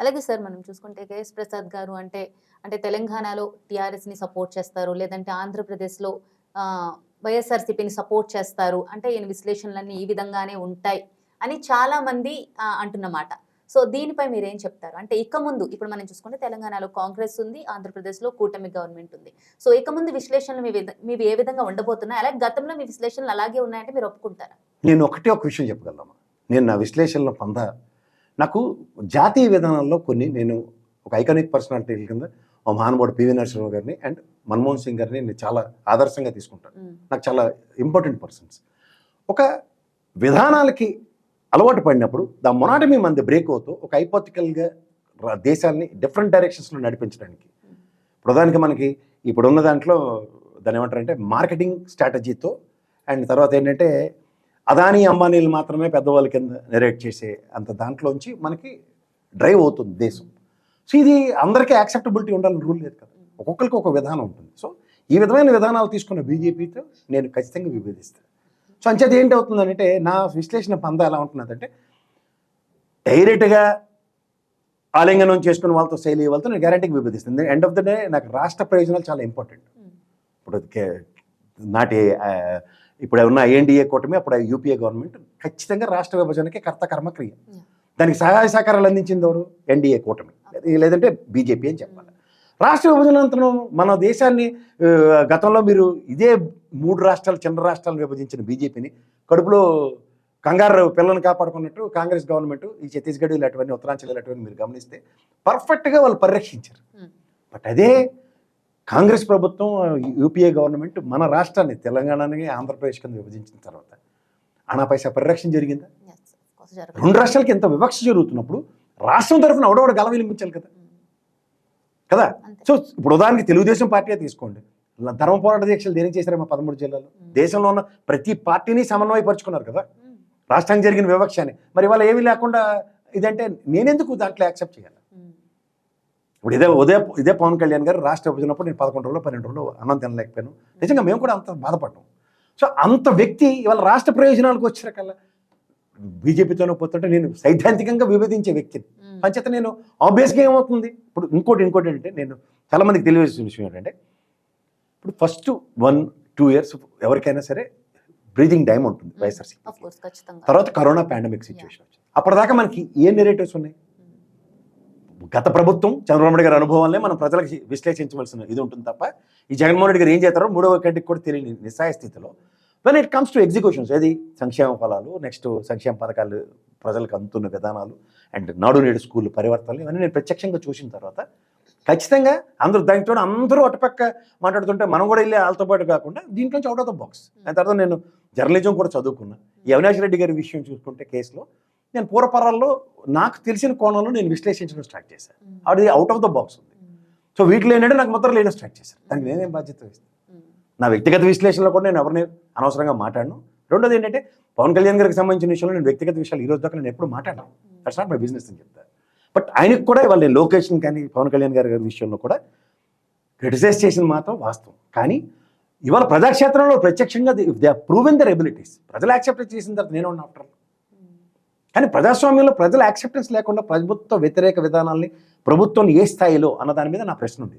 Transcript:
అలాగే సార్ మనం చూసుకుంటే కేఎస్ ప్రసాద్ గారు అంటే అంటే తెలంగాణలో టీఆర్ఎస్ని సపోర్ట్ చేస్తారు లేదంటే ఆంధ్రప్రదేశ్లో వైఎస్ఆర్సీపీని సపోర్ట్ చేస్తారు. అంటే ఈయన విశ్లేషణలన్నీ ఈ విధంగానే ఉంటాయి అని చాలా మంది అంటున్నమాట. సో దీనిపై మీరేం చెప్తారు? అంటే ఇక ముందు ఇప్పుడు మనం చూసుకుంటే తెలంగాణలో కాంగ్రెస్ ఉంది ఆంధ్రప్రదేశ్లో కూటమి గవర్నమెంట్ ఉంది. సో ఇక ముందు విశ్లేషణలు మీ మీవి ఏ విధంగా ఉండబోతున్నాయి? అలాగే గతంలో మీ విశ్లేషణలు అలాగే ఉన్నాయంటే మీరు ఒప్పుకుంటారా? నేను ఒకటే ఒక విషయం చెప్పగలను. నేను నా విశ్లేషణలో పొంద నాకు జాతీయ విధానాల్లో కొన్ని నేను ఒక ఐకానిక్ పర్సనాలిటీ కింద మా మహానుభావుడు పివి నరసింహరావు గారిని అండ్ మన్మోహన్ సింగ్ గారిని నేను చాలా ఆదర్శంగా తీసుకుంటాను. నాకు చాలా ఇంపార్టెంట్ పర్సన్స్ ఒక విధానాలకి అలవాటు పడినప్పుడు ద మొనాటమీ మంది బ్రేక్ అవుతూ ఒక ఐపోతికల్గా దేశాన్ని డిఫరెంట్ డైరెక్షన్స్లో నడిపించడానికి. ప్రధానికి మనకి ఇప్పుడున్న దాంట్లో దాని ఏమంటారంటే మార్కెటింగ్ స్ట్రాటజీతో అండ్ తర్వాత ఏంటంటే అదానీ అంబానీలు మాత్రమే పెద్దవాళ్ళ కింద నెరేట్ చేసే అంత దాంట్లోంచి మనకి డ్రైవ్ అవుతుంది దేశం. సో ఇది అందరికీ యాక్సెప్టబిలిటీ ఉండాలని రూల్ లేదు కదా. ఒక్కొక్కరికి ఒక విధానం ఉంటుంది. సో ఈ విధమైన విధానాలు తీసుకున్న బీజేపీతో నేను ఖచ్చితంగా విభేదిస్తాను. సో అంచేది ఏంటి అవుతుందంటే నా విశ్లేషణ పంద ఎలా ఉంటున్నదంటే డైరెక్ట్గా ఆలింగనం చేసుకున్న వాళ్ళతో శైలి వాళ్ళతో నేను గ్యారంటీకి విభేదిస్తుంది ఎండ్ ఆఫ్ ద డే నాకు రాష్ట్ర ప్రయోజనాలు చాలా ఇంపార్టెంట్ ఉమ్, ఇప్పుడు నాటి ఇప్పుడు ఉన్న ఎన్డీఏ కూటమి అప్పుడు యూపీఏ గవర్నమెంట్ ఖచ్చితంగా రాష్ట్ర విభజనకి కర్త కర్మ క్రియ. Yeah. దానికి సహాయ సహకారాలు అందించింది ఎవరు? ఎన్డీఏ కూటమి. లేదంటే బీజేపీ అని చెప్పాలి. రాష్ట్ర విభజన అనంతరం మన దేశాన్ని గతంలో మీరు ఇదే మూడు రాష్ట్రాలు చిన్న రాష్ట్రాలను విభజించిన బీజేపీని కడుపులో కంగారు పిల్లల్ని కాపాడుకున్నట్టు కాంగ్రెస్ గవర్నమెంట్ ఈ ఛత్తీస్గఢ్ ఇలాంటివన్నీ ఉత్తరాంచల్ ఇలాంటివన్నీ మీరు గమనిస్తే పర్ఫెక్ట్గా వాళ్ళు పరిరక్షించారు. ఉమ్, బట్ అదే కాంగ్రెస్ ప్రభుత్వం యూపీఏ గవర్నమెంట్ మన రాష్ట్రాన్ని తెలంగాణని ఆంధ్రప్రదేశ్ కింద విభజించిన తర్వాత అనా పైసా పరిరక్షణ జరిగిందా. రెండు రాష్ట్రాలకి ఎంత వివక్ష జరుగుతున్నప్పుడు రాష్ట్రం తరఫున అవడవడ గల విలింపించాలి కదా? ఉమ్, కదా? సో ఇప్పుడు ఉదాహరణకి తెలుగుదేశం పార్టీ తీసుకోండి. ధర్మ పోరాట దీక్షలు దేనికి చేశారు మా పదమూడు జిల్లాలో? ఉమ్, దేశంలో ఉన్న ప్రతి పార్టీని సమన్వయపరుచుకున్నారు కదా? ఉమ్, రాష్ట్రానికి జరిగిన వివక్ష అని మరి ఇవాళ ఏమీ లేకుండా ఇదంటే నేనెందుకు దాంట్లో యాక్సెప్ట్ చేయాలి? ఇప్పుడు ఇదే ఉదయ ఇదే పవన్ కళ్యాణ్ గారు రాష్ట్ర విభజనప్పుడు నేను పదకొండు రోజులు పన్నెండు రోజులు అన్నం తినలేకపోయాను. నిజంగా మేము కూడా అంత బాధపడ్డాం. సో అంత వ్యక్తి ఇవాళ రాష్ట్ర ప్రయోజనాలకు వచ్చారకల్లా బీజేపీతోనే పోతుంటే నేను సైద్ధాంతికంగా విభేదించే వ్యక్తిని అంచేత నేను ఆబ్వియస్గా ఏమవుతుంది? ఇప్పుడు ఇంకోటి ఇంకోటి ఏంటంటే నేను చాలా మందికి తెలియజేసిన విషయం ఏంటంటే ఇప్పుడు ఫస్ట్ వన్ టూ ఇయర్స్ ఎవరికైనా సరే బ్రీదింగ్ టైం ఉంటుంది వైఎస్ఆర్సీ తర్వాత కరోనా పాండమిక్ సిచ్యువేషన్ వచ్చింది. అప్పటిదాకా మనకి ఏ నెరేటివ్స్ ఉన్నాయి? గత ప్రభుత్వం చంద్రబాబు గారి అనుభవాలనే మనం ప్రజలకు విశ్లేషించవలసిన ఇది ఉంటుంది తప్ప ఈ జగన్మోహన్ రెడ్డి గారు ఏం చేస్తారో మూడవ కంటికి కూడా తెలియని నిస్సాయ స్థితిలో when it comes to executions ఏది? సంక్షేమ ఫలాలు నెక్స్ట్ సంక్షేమ పథకాలు ప్రజలకు అందుతున్న విధానాలు అండ్ నాడు నేడు స్కూల్ పరివర్తనలు ఇవన్నీ నేను ప్రత్యక్షంగా చూసిన తర్వాత ఖచ్చితంగా అందరూ దానితో అందరూ అటుపక్క మాట్లాడుతుంటే మనం కూడా వెళ్ళి వాళ్ళతో పాటు కాకుండా దీంట్లోంచి అవుట్ ఆఫ్ ద బాక్స్ దాని తర్వాత నేను జర్నలిజం కూడా చదువుకున్నా. ఈ అవినాష్ రెడ్డి గారి విషయం చూసుకుంటే కేసులో నేను పూర్వపరాల్లో నాకు తెలిసిన కోణంలో నేను విశ్లేషించడం స్టార్ట్ చేశాను. అది అవుట్ ఆఫ్ ద బాక్స్ ఉంది. సో వీటిలో ఏంటంటే నాకు మొత్తం లేని స్టార్ట్ చేశాను. దానికి నేనేం బాధ్యత వహిస్తాను? నా వ్యక్తిగత విశ్లేషణలో కూడా నేను ఎవరిని అనవసరంగా మాట్లాడను. రెండోది ఏంటంటే పవన్ కళ్యాణ్ గారికి సంబంధించిన విషయంలో నేను వ్యక్తిగత విషయాలు ఈ రోజు దాకా నేను ఎప్పుడు మాట్లాడను. దట్స్ నాట్ మై బిజినెస్ అని చెప్తాను బట్ ఆయనకు కూడా ఇవాళ నేను లొకేషన్ కానీ పవన్ కళ్యాణ్ గారి గారి విషయంలో కూడా క్రిటిసైజ్ చేసిన మాత్రం వాస్తవం. కానీ ఇవాళ ప్రజాక్షేత్రంలో ప్రత్యక్షంగా దే ప్రూవెన్ దర్ ఎబిలిటీస్ ప్రజలు యాక్సెప్ట్ చేసిన తర్వాత నేను ఆఫ్టర్. కానీ ప్రజాస్వామ్యంలో ప్రజల యాక్సెప్టెన్స్ లేకుండా ప్రభుత్వ వ్యతిరేక విధానాల్ని ప్రభుత్వం ఏ స్థాయిలో అన్న దాని మీద నా ప్రశ్న ఉంది